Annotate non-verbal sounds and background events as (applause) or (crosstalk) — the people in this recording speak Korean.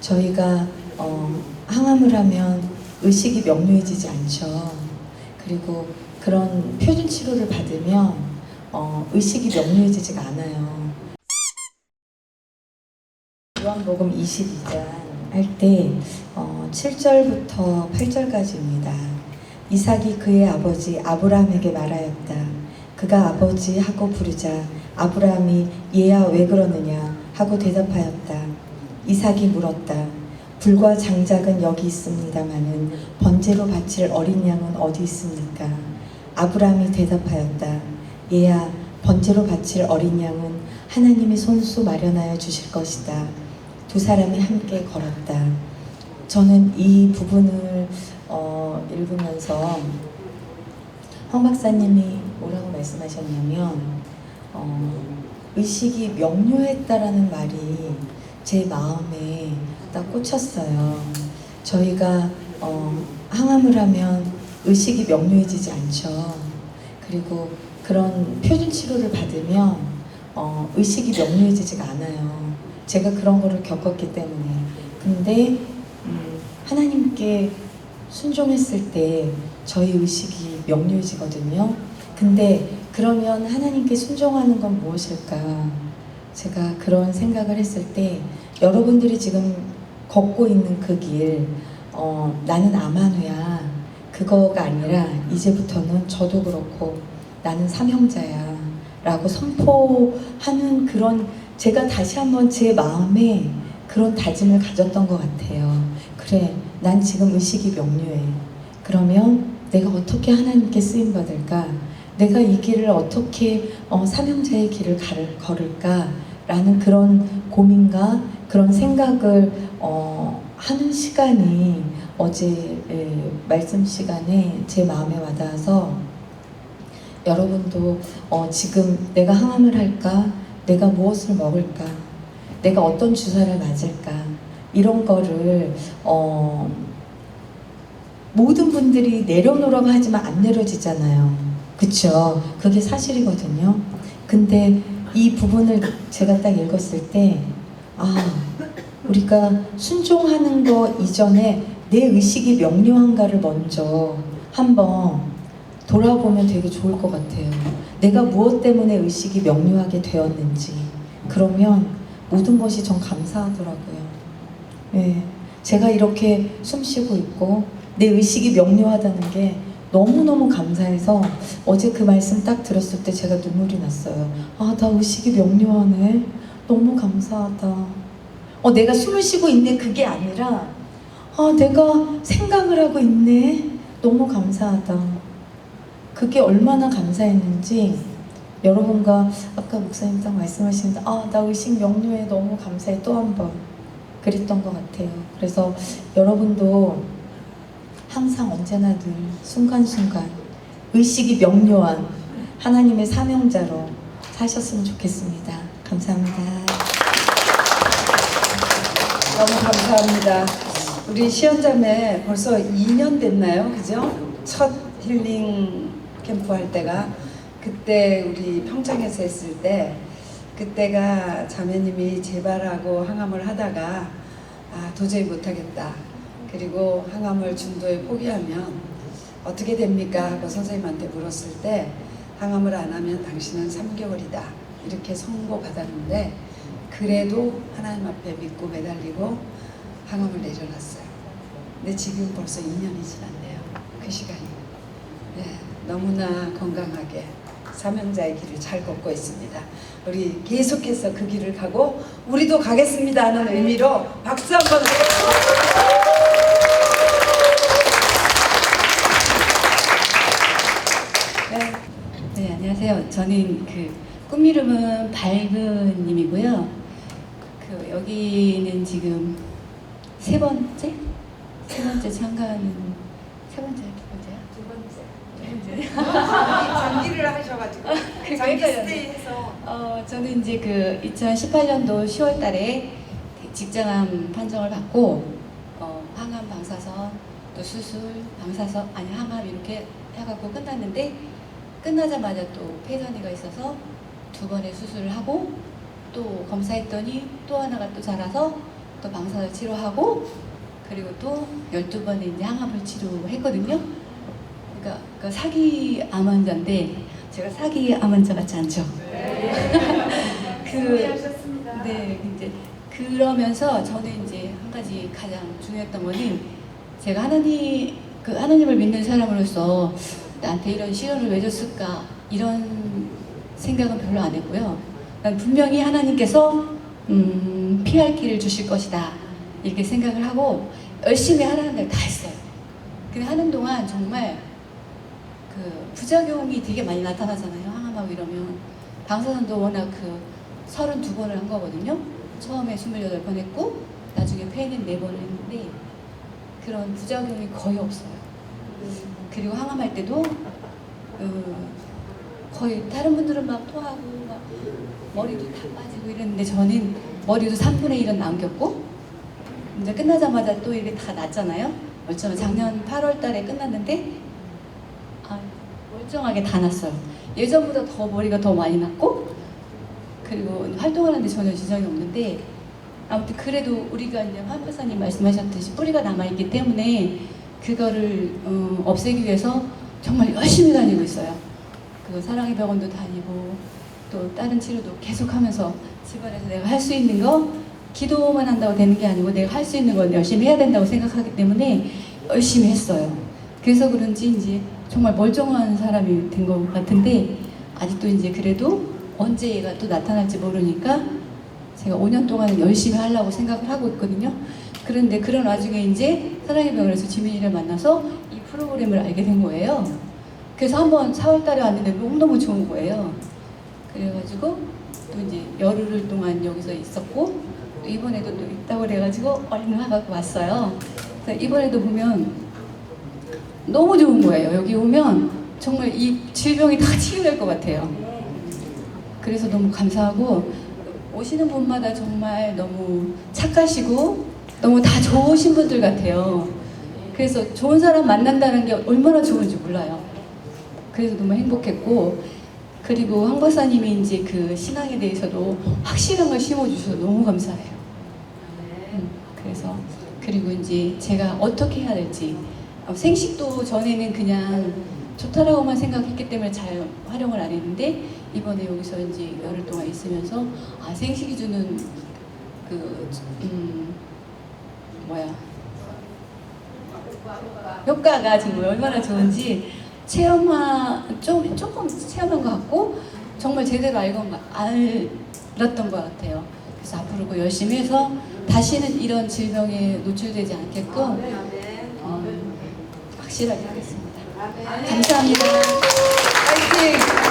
저희가 어, 항암을 하면 의식이 명료해지지 않죠. 그리고 그런 표준 치료를 받으면 어, 의식이 명료해지지가 않아요. 요한복음 22장 할때 어, 7절부터 8절까지입니다. 이삭이 그의 아버지 아브라함에게 말하였다. 그가 아버지 하고 부르자 아브라함이 얘야 왜 그러느냐 하고 대답하였다. 이삭이 물었다. 불과 장작은 여기 있습니다마는 번제로 바칠 어린 양은 어디 있습니까? 아브라함이 대답하였다. 얘야 번제로 바칠 어린 양은 하나님이 손수 마련하여 주실 것이다. 두 사람이 함께 걸었다. 저는 이 부분을 어, 읽으면서 황 박사님이 뭐라고 말씀하셨냐면 어, 의식이 명료했다라는 말이 제 마음에 딱 꽂혔어요. 저희가 어, 항암을 하면 의식이 명료해지지 않죠. 그리고 그런 표준 치료를 받으면 어, 의식이 명료해지지가 않아요. 제가 그런 거를 겪었기 때문에. 근데 음, 하나님께 순종했을 때 저희 의식이 명료해지거든요. 근데 그러면 하나님께 순종하는 건 무엇일까? 제가 그런 생각을 했을 때 여러분들이 지금 걷고 있는 그 길, 어, 나는 아마누야. 그거가 아니라 이제부터는 저도 그렇고 나는 삼형자야. 라고 선포하는 그런 제가 다시 한번 제 마음에 그런 다짐을 가졌던 것 같아요. 그래, 난 지금 의식이 명료해. 그러면 내가 어떻게 하나님께 쓰임 받을까? 내가 이 길을 어떻게 어, 삼형제의 길을 가를, 걸을까라는 그런 고민과 그런 생각을 어, 하는 시간이 어제 예, 말씀 시간에 제 마음에 와닿아서 여러분도 어, 지금 내가 항암을 할까? 내가 무엇을 먹을까? 내가 어떤 주사를 맞을까? 이런 거를 어, 모든 분들이 내려놓으라고 하지만 안 내려지잖아요. 그쵸? 그게 사실이거든요. 근데 이 부분을 제가 딱 읽었을 때, 아, 우리가 순종하는 거 이전에 내 의식이 명료한가를 먼저 한번 돌아보면 되게 좋을 것 같아요. 내가 무엇 때문에 의식이 명료하게 되었는지. 그러면 모든 것이 전 감사하더라고요. 네. 제가 이렇게 숨 쉬고 있고, 내 의식이 명료하다는 게 너무너무 감사해서 어제 그 말씀 딱 들었을 때 제가 눈물이 났어요. 아, 나 의식이 명료하네. 너무 감사하다. 어, 내가 숨을 쉬고 있네. 그게 아니라, 아, 내가 생각을 하고 있네. 너무 감사하다. 그게 얼마나 감사했는지 여러분과 아까 목사님 딱 말씀하시는데 아, 나 의식 명료해. 너무 감사해. 또 한 번. 그랬던 것 같아요. 그래서 여러분도 항상 언제나 늘 순간순간 의식이 명료한 하나님의 사명자로 사셨으면 좋겠습니다. 감사합니다. 너무 감사합니다. 우리 시연자매 벌써 2년 됐나요? 그죠? 첫 힐링 캠프 할 때가 그때 우리 평창에서 했을 때 그때가 자매님이 재발하고 항암을 하다가 아 도저히 못하겠다. 그리고 항암을 중도에 포기하면 어떻게 됩니까? 하고 선생님한테 물었을 때 항암을 안 하면 당신은 3개월이다. 이렇게 선고 받았는데 그래도 하나님 앞에 믿고 매달리고 항암을 내려놨어요. 근데 지금 벌써 2년이 지났네요. 그 시간이. 네, 너무나 건강하게 사명자의 길을 잘 걷고 있습니다. 우리 계속해서 그 길을 가고 우리도 가겠습니다 하는 의미로 박수 한번 안녕하세요. 저는 그 꿈이름은 밝은님이고요. 그 여기는 지금 세 번째 세 번째 참가하는 세 번째 두 번째야? 두 번째. (laughs) 장기를 하셔가지고 그 장기. 스테이해서 어, 저는 이제 그 2018년도 10월달에 직장암 판정을 받고 어, 항암 방사선 또 수술 방사선 아니 항암 이렇게 해갖고 끝났는데 끝나자마자 또 폐선이가 있어서 두 번의 수술을 하고 또 검사했더니 또 하나가 또 자라서 또 방사를 치료하고 그리고 또 12번에 이제 항암을 치료했거든요. 그러니까 그 사기 암 환자인데 제가 사기 암 환자 같지 않죠? (laughs) 그 네, 이제 그러면서 저는 이제 한 가지 가장 중요했던 거는 제가 하나님 그 하나님을 믿는 사람으로서 나한테 이런 시련을 왜 줬을까 이런 생각은 별로 안 했고요. 난 분명히 하나님께서 음, 피할 길을 주실 것이다 이렇게 생각을 하고 열심히 하라는 데를 다 했어요. 근데 하는 동안 정말 그 부작용이 되게 많이 나타나잖아요. 항암하고 이러면 방사선도 워낙 그 32번을 한 거거든요. 처음에 28번 했고 나중에 페인은 4번을 했는데 그런 부작용이 거의 없어요. 그리고 항암할 때도 그 거의 다른 분들은 막 토하고 막 머리도 다 빠지고 이랬는데 저는 머리도 3분의 1은 남겼고 이제 끝나자마자 또 이게 다 났잖아요. 멀쩡한 작년 8월 달에 끝났는데 아, 멀쩡하게 다 났어요. 예전보다 더 머리가 더 많이 났고 그리고 활동하는데 전혀 지장이 없는데 아무튼 그래도 우리가 이제 황 박사님 말씀하셨듯이 뿌리가 남아있기 때문에 그거를 음, 없애기 위해서 정말 열심히 다니고 있어요. 그 사랑의 병원도 다니고 또 다른 치료도 계속하면서 집안에서 내가 할 수 있는 거 기도만 한다고 되는 게 아니고 내가 할 수 있는 건 열심히 해야 된다고 생각하기 때문에 열심히 했어요. 그래서 그런지 이제 정말 멀쩡한 사람이 된 것 같은데 아직도 이제 그래도 언제 얘가 또 나타날지 모르니까 제가 5년 동안 열심히 하려고 생각을 하고 있거든요. 그런데 그런 와중에 이제 사랑의 병원에서 지민이를 만나서 이 프로그램을 알게 된 거예요. 그래서 한번 4월 달에 왔는데 너무너무 좋은 거예요. 그래가지고 또 이제 열흘 동안 여기서 있었고 또 이번에도 또 있다고 그래가지고 얼른 와갖고 왔어요. 이번에도 보면 너무 좋은 거예요. 여기 오면 정말 이 질병이 다 (laughs) 치유될 것 같아요. 그래서 너무 감사하고 오시는 분마다 정말 너무 착하시고 너무 다 좋으신 분들 같아요. 그래서 좋은 사람 만난다는 게 얼마나 좋은지 몰라요. 그래서 너무 행복했고 그리고 황 박사님이 이제 그 신앙에 대해서도 확실한 걸 심어주셔서 너무 감사해요. 음, 그래서 그리고 이제 제가 어떻게 해야 될지 어, 생식도 전에는 그냥 좋다라고만 생각했기 때문에 잘 활용을 안 했는데 이번에 여기서 이제 열흘 동안 있으면서 아 생식이 주는 그 음, 뭐야 효과가 정말 얼마나 좋은지 체험하 좀 조금 체험한 것 같고 정말 제대로 거- 알았던 것 같아요. 그래서 앞으로 그 열심히 해서 다시는 이런 질병에 노출되지 않게끔 어, 확실하게 하겠습니다. 감사합니다. 파이팅!